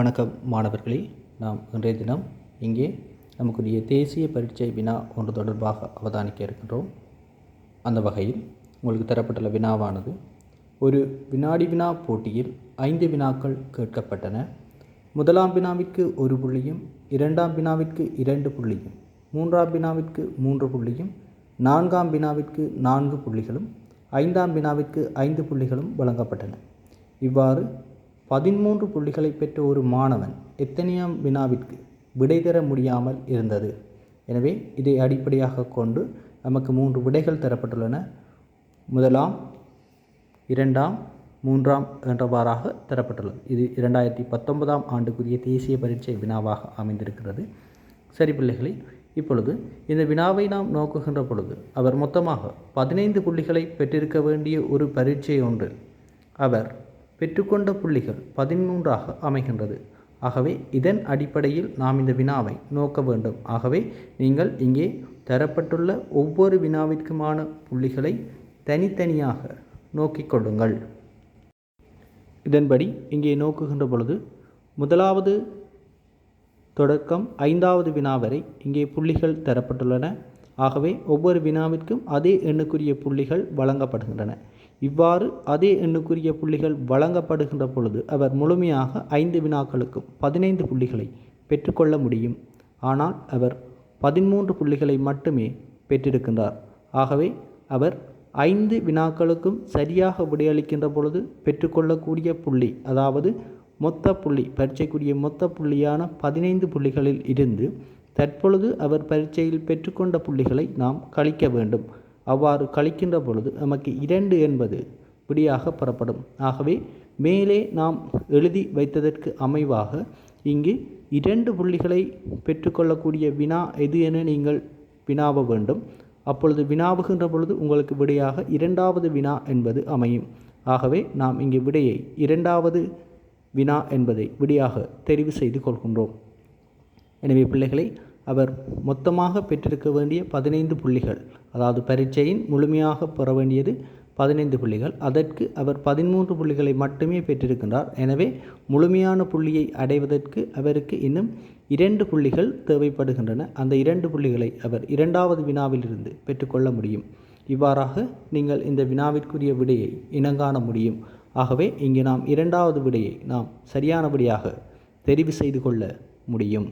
வணக்கம் மாணவர்களே. நாம் இன்றைய தினம் இங்கே நமக்குரிய தேசிய பரீட்சை வினா ஒன்று தொடர்பாக அவதானிக்க இருக்கின்றோம். அந்த வகையில் உங்களுக்கு தரப்பட்டுள்ள வினாவானது ஒரு வினாடி வினா போட்டியில் ஐந்து வினாக்கள் கேட்கப்பட்டன. முதலாம் வினாவிற்கு ஒரு புள்ளியும் இரண்டாம் வினாவிற்கு இரண்டு புள்ளியும் மூன்றாம் வினாவிற்கு மூன்று புள்ளியும் நான்காம் வினாவிற்கு நான்கு புள்ளிகளும் ஐந்தாம் வினாவிற்கு ஐந்து புள்ளிகளும் வழங்கப்பட்டன. இவ்வாறு பதிமூன்று புள்ளிகளை பெற்ற ஒரு மாணவன் எத்தனையாம் வினாவிற்கு விடை தர முடியாமல் இருந்தது? எனவே இதை அடிப்படையாக கொண்டு நமக்கு மூன்று விடைகள் தரப்பட்டுள்ளன. முதலாம் இரண்டாம் மூன்றாம் என்றவாறாக தரப்பட்டுள்ளது. இது இரண்டாயிரத்தி பத்தொன்பதாம் ஆண்டுக்குரிய தேசிய பரீட்சை வினாவாக அமைந்திருக்கிறது. சரி பிள்ளைகளை இப்பொழுது இந்த வினாவை நாம் நோக்குகின்ற பொழுது அவர் மொத்தமாக பதினைந்து புள்ளிகளை பெற்றிருக்க வேண்டிய ஒரு பரீட்சை ஒன்றில் அவர் பெற்றுக்கொண்ட புள்ளிகள் பதிமூன்றாக அமைகின்றது. ஆகவே இதன் அடிப்படையில் நாம் இந்த வினாவை நோக்க வேண்டும். ஆகவே நீங்கள் இங்கே தரப்பட்டுள்ள ஒவ்வொரு வினாவிற்குமான புள்ளிகளை தனித்தனியாக நோக்கிக் கொள்ளுங்கள். இதன்படி இங்கே நோக்குகின்ற பொழுது முதலாவது தொடக்கம் ஐந்தாவது வினா வரை இங்கே புள்ளிகள் தரப்பட்டுள்ளன. ஆகவே ஒவ்வொரு வினாவிற்கும் அதே எண்ணுக்குரிய புள்ளிகள் வழங்கப்படுகின்றன. இவ்வாறு அதே எண்ணுக்குரிய புள்ளிகள் வழங்கப்படுகின்ற பொழுது அவர் முழுமையாக ஐந்து வினாக்களுக்கும் பதினைந்து புள்ளிகளை பெற்றுக்கொள்ள முடியும். ஆனால் அவர் பதிமூன்று புள்ளிகளை மட்டுமே பெற்றிருக்கின்றார். ஆகவே அவர் ஐந்து வினாக்களுக்கும் சரியாக விடையளிக்கின்ற பொழுது பெற்றுக்கொள்ளக்கூடிய புள்ளி அதாவது மொத்த புள்ளி பரீட்சைக்குரிய மொத்த புள்ளியான பதினைந்து புள்ளிகளில் இருந்து தற்பொழுது அவர் பரீட்சையில் பெற்றுக்கொண்ட புள்ளிகளை நாம் கழிக்க வேண்டும். அவ்வாறு கழிக்கின்ற பொழுது நமக்கு இரண்டு என்பது விடியாக பெறப்படும். ஆகவே மேலே நாம் எழுதி வைத்ததற்கு அமைவாக இங்கு இரண்டு புள்ளிகளை பெற்றுக்கொள்ளக்கூடிய வினா எது என நீங்கள் வினாவ வேண்டும். அப்பொழுது வினாவுகின்ற பொழுது உங்களுக்கு விடையாக இரண்டாவது வினா என்பது அமையும். ஆகவே நாம் இங்கு விடையை இரண்டாவது வினா என்பதை விடையாக தெரிவு செய்து கொள்கின்றோம். எனவே பிள்ளைகளை அவர் மொத்தமாக பெற்றிருக்க வேண்டிய பதினைந்து புள்ளிகள் அதாவது பரீட்சையின் முழுமையாக பெற வேண்டியது பதினைந்து புள்ளிகள். அதற்கு அவர் பதிமூன்று புள்ளிகளை மட்டுமே பெற்றிருக்கின்றார். எனவே முழுமையான புள்ளியை அடைவதற்கு அவருக்கு இன்னும் இரண்டு புள்ளிகள் தேவைப்படுகின்றன. அந்த இரண்டு புள்ளிகளை அவர் இரண்டாவது வினாவிலிருந்து பெற்றுக்கொள்ள முடியும். இவ்வாறாக நீங்கள் இந்த வினாவிற்குரிய விடையை இனங்காண முடியும். ஆகவே இங்கு நாம் இரண்டாவது விடையை நாம் சரியானபடியாக தெரிவு செய்து கொள்ள முடியும்.